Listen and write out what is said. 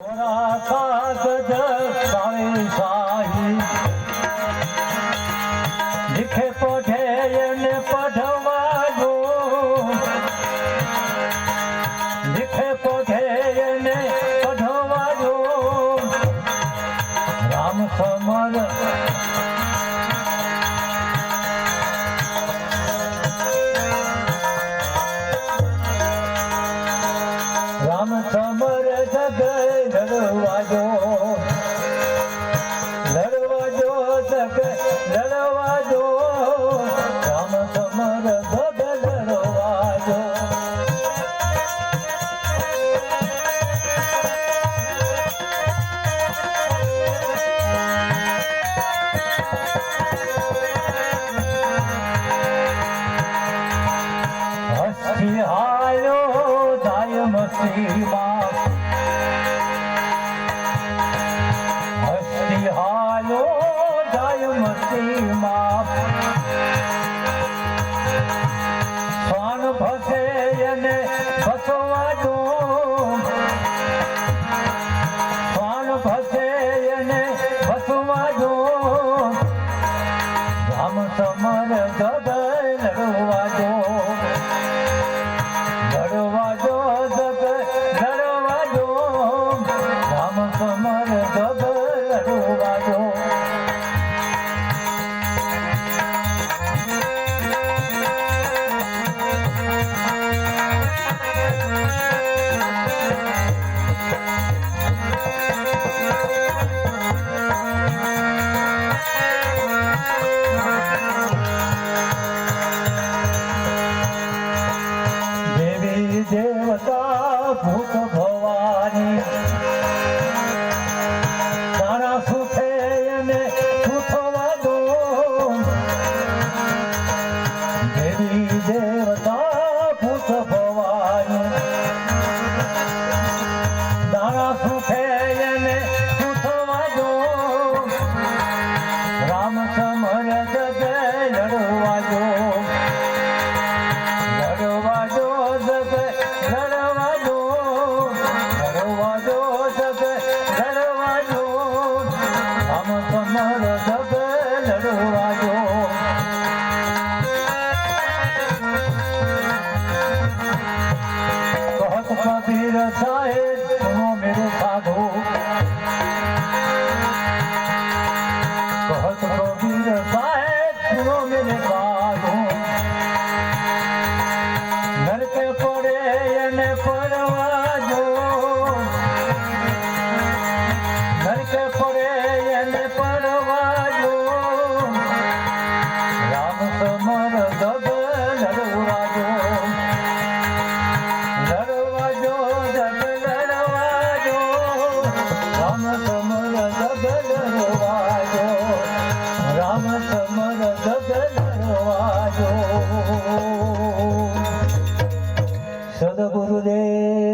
Bye. Ram સમર જગ ધરવાજો 一花 નરક પડે અને પરવા のことで